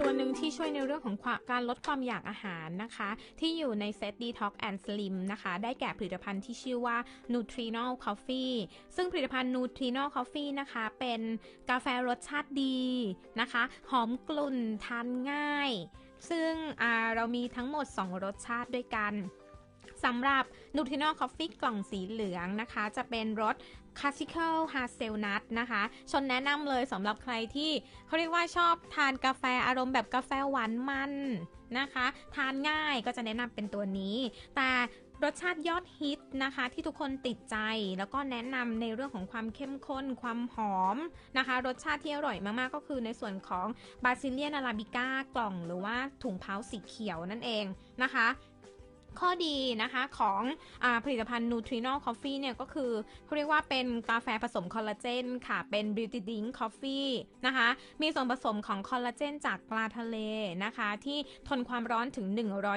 ตัวหนึ่งที่ช่วยในเรื่องของความการลดความอยากอาหารนะคะ ที่อยู่ในเซต Detox and Slim นะคะ ได้แก่ผลิตภัณฑ์ที่ชื่อว่า Nutrinol Coffee ซึ่งผลิตภัณฑ์ Nutrinol Coffee นะคะ เป็นกาแฟรสชาติดีนะคะ หอมกลุ่นทานง่าย ซึ่งเรามีทั้งหมด 2 รสชาติด้วยกันสำหรับ n u t r i n o l Coffee กล่องสีเหลืองนะคะ จะเป็นรส Classical Hazelnut นะคะ ชนแนะนำเลยสำหรับใครที่เขาเรียกว่าชอบทานกาแฟอารมณ์แบบกาแฟหวานมันนะคะ ทานง่ายก็จะแนะนำเป็นตัวนี้ แต่รสชาติยอดฮิตนะคะ ที่ทุกคนติดใจแล้วก็แนะนำในเรื่องของความเข้มข้น ความหอมนะคะ รสชาติที่อร่อยมาก ๆ ก็คือในส่วนของบาซิเลียนอาราบิก้ากล่อง หรือว่าถุงเท้าสีเขียวนั่นเองนะคะ ข้อดีนะคะของอผลิตภัณฑ์ Nutrinol Coffee เนี่ยก็คือเขาเรียกว่าเป็นกาแฟผสมคอลลาเจนค่ะ เป็น Beauty Drink Coffee นะคะ มีส่วนผสมของคอลลาเจนจากปลาทะเลนะคะ ที่ทนความร้อนถึง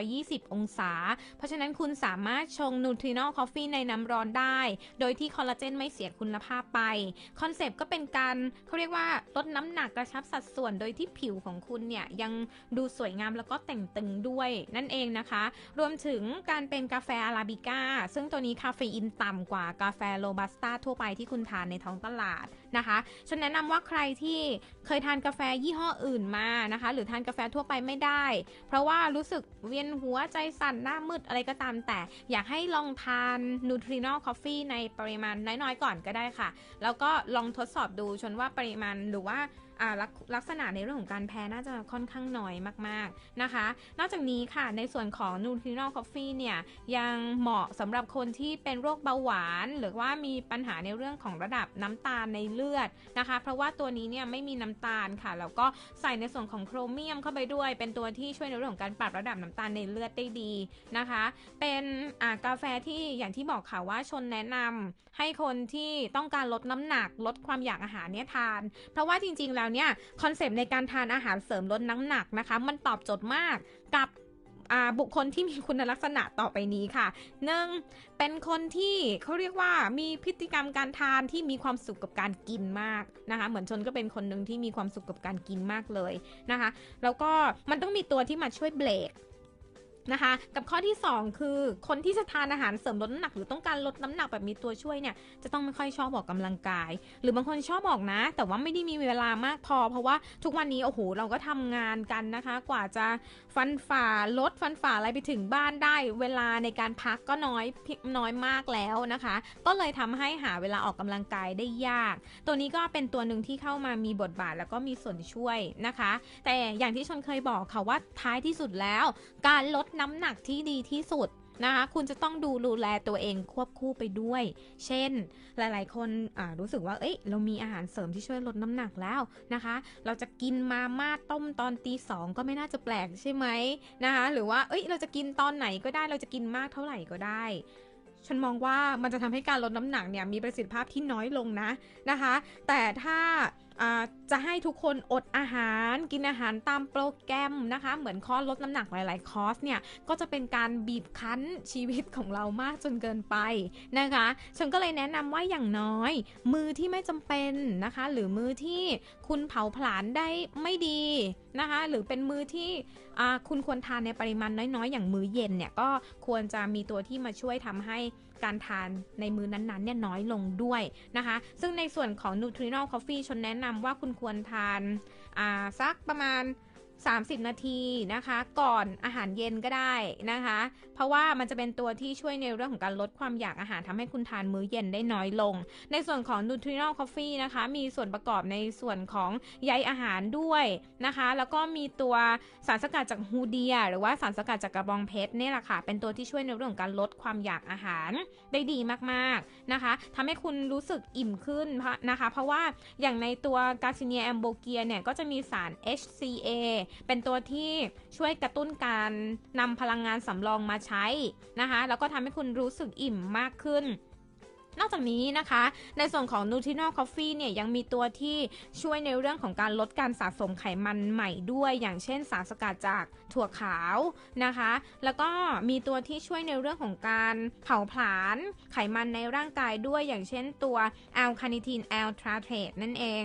120 องศา เพราะฉะนั้นคุณสามารถชง Nutrinol Coffee ในน้ำร้อนได้ โดยที่คอลลาเจนไม่เสียคุณภาพไป คอนเซปต์ก็เป็นการเขาเรียกว่าลดน้ำหนักกระชับสัดส่วน โดยที่ผิวของคุณเนี่ยยังดูสวยงามแล้วก็แต่งตึงด้วยนั่นเองนะคะ รวมถึงการเป็นกาแฟอาราบิก้า ซึ่งตัวนี้คาเฟอีนต่ำกว่ากาแฟโรบัสต้าทั่วไปที่คุณทานในท้องตลาดนะคะ ฉันแนะนำว่าใครที่เคยทานกาแฟยี่ห้ออื่นมานะคะ หรือทานกาแฟทั่วไปไม่ได้ เพราะว่ารู้สึกเวียนหัวใจสั่นหน้ามืดอะไรก็ตามแต่ อยากให้ลองทานนูทรีนอลคอฟฟี่ในปริมาณน้อยๆก่อนก็ได้ค่ะ แล้วก็ลองทดสอบดูชนว่าปริมาณหรือว่าลลักษณะในเรื่องของการแพ้น่าจะค่อนข้างน้อยมากๆนะคะ นอกจากนี้ค่ะในส่วนของ n u t r i n o l Coffee เนี่ยยังเหมาะสำหรับคนที่เป็นโรคเบาหวาน หรือว่ามีปัญหาในเรื่องของระดับน้ำตาลในเลือดนะคะ เพราะว่าตัวนี้เนี่ยไม่มีน้ำตาลค่ะ แล้วก็ใส่ในส่วนของโครเมียมเข้าไปด้วย เป็นตัวที่ช่วยในเรื่องของการปรับระดับน้ำตาลในเลือดได้ดีนะคะ เป็นกาแฟที่อย่างที่บอกค่ะว่าชนแนะนำให้คนที่ต้องการลดน้ำหนัก ลดความอยากอาหารเนี่ยทาน เพราะว่าจริงๆแล้วเนี่ยคอนเซปต์ในการทานอาหารเสริมลดน้ำหนักนะคะ มันตอบโจทย์มากกับ บุคคลที่มีคุณลักษณะต่อไปนี้ค่ะหนึ่งเป็นคนที่เขาเรียกว่ามีพฤติกรรมการทานที่มีความสุขกับการกินมากนะคะ เหมือนชนก็เป็นคนหนึ่งที่มีความสุขกับการกินมากเลยนะคะ แล้วก็มันต้องมีตัวที่มาช่วยเบรก นะคะ กับข้อที่ 2 คือคนที่จะทานอาหารเสริมลดน้ำหนัก หรือต้องการลดน้ำหนักแบบมีตัวช่วยเนี่ยจะต้องไม่ค่อยชอบออกกำลังกาย หรือบางคนชอบออกนะ แต่ว่าไม่ได้มีเวลามากพอ เพราะว่าทุกวันนี้โอ้โหเราก็ทำงานกันนะคะ กว่าจะฟันฝ่าลดฟันฝ่าอะไรไปถึงบ้านได้ เวลาในการพักก็น้อยน้อยมากแล้วนะคะ ก็เลยทำให้หาเวลาออกกำลังกายได้ยาก ตัวนี้ก็เป็นตัวหนึ่งที่เข้ามามีบทบาทแล้วก็มีส่วนช่วยนะคะ แต่อย่างที่ชนเคยบอกค่ะว่าท้ายที่สุดแล้ว การลดน้ำหนักที่ดีที่สุดนะคะคุณจะต้องดูดูแลตัวเองควบคู่ไปด้วย เช่น หลายๆ คนรู้สึกว่า เอ้ย เรามีอาหารเสริมที่ช่วยลดน้ำหนักแล้วนะคะ เราจะกินมาม่าต้มตอนตีสองก็ไม่น่าจะแปลกใช่ไหมนะคะ หรือว่า เอ้ย เราจะกินตอนไหนก็ได้ เราจะกินมากเท่าไหร่ก็ได้ ฉันมองว่ามันจะทำให้การลดน้ำหนักเนี่ยมีประสิทธิภาพที่น้อยลงนะนะคะ แต่ถ้า จะให้ทุกคนอดอาหารกินอาหารตามโปรแกรมนะคะ เหมือนคอร์สลดน้ำหนักหลาย ๆ คอร์สเนี่ย ก็จะเป็นการบีบคั้นชีวิตของเรามากจนเกินไปนะคะ ฉันก็เลยแนะนำว่าอย่างน้อย มือที่ไม่จำเป็นนะคะ หรือมือที่คุณเผาผลาญได้ไม่ดีนะคะ หรือเป็นมือที่คุณควรทานในปริมาณน้อย ๆ อย่างมื้อเย็นเนี่ยก็ควรจะมีตัวที่มาช่วยทำให้ การทานในมื้อนั้นๆเนี่ยน้อยลงด้วยนะคะ ซึ่งในส่วนของ n u t r i n a l Coffee ชนแนะนำว่าคุณควรทานสักประมาณ 30 นาทีนะคะ ก่อนอาหารเย็นก็ได้นะคะ เพราะว่ามันจะเป็นตัวที่ช่วยในเรื่องของการลดความอยากอาหารทำให้คุณทานมื้อเย็นได้น้อยลง ในส่วนของ Nutrinol Coffee นะคะ มีส่วนประกอบในส่วนของใยอาหารด้วยนะคะ แล้วก็มีตัวสารสกัดจากฮูเดีย หรือว่าสารสกัดจากกระบองเพชรนี่แหละค่ะ เป็นตัวที่ช่วยในเรื่องของการลดความอยากอาหารได้ดีมากๆนะคะทำให้คุณรู้สึกอิ่มขึ้นนะคะ เพราะว่าอย่างในตัวกาซิเนียแอมโบเกียเนี่ยก็จะมีสาร HCA เป็นตัวที่ช่วยกระตุ้นการนำพลังงานสำรองมาใช้นะคะ แล้วก็ทำให้คุณรู้สึกอิ่มมากขึ้นนอกจากนี้นะคะ ในส่วนของ n u t r i n o l Coffee เนี่ยยังมีตัวที่ช่วยในเรื่องของการลดการสะสมไขมันใหม่ด้วย อย่างเช่นสารสกัดจากถั่วขาวนะคะ แล้วก็มีตัวที่ช่วยในเรื่องของการเผาผลาญไขมันในร่างกายด้วย อย่างเช่นตัวแอลคาเนิทีนแอลทราเทรตนั่นเอง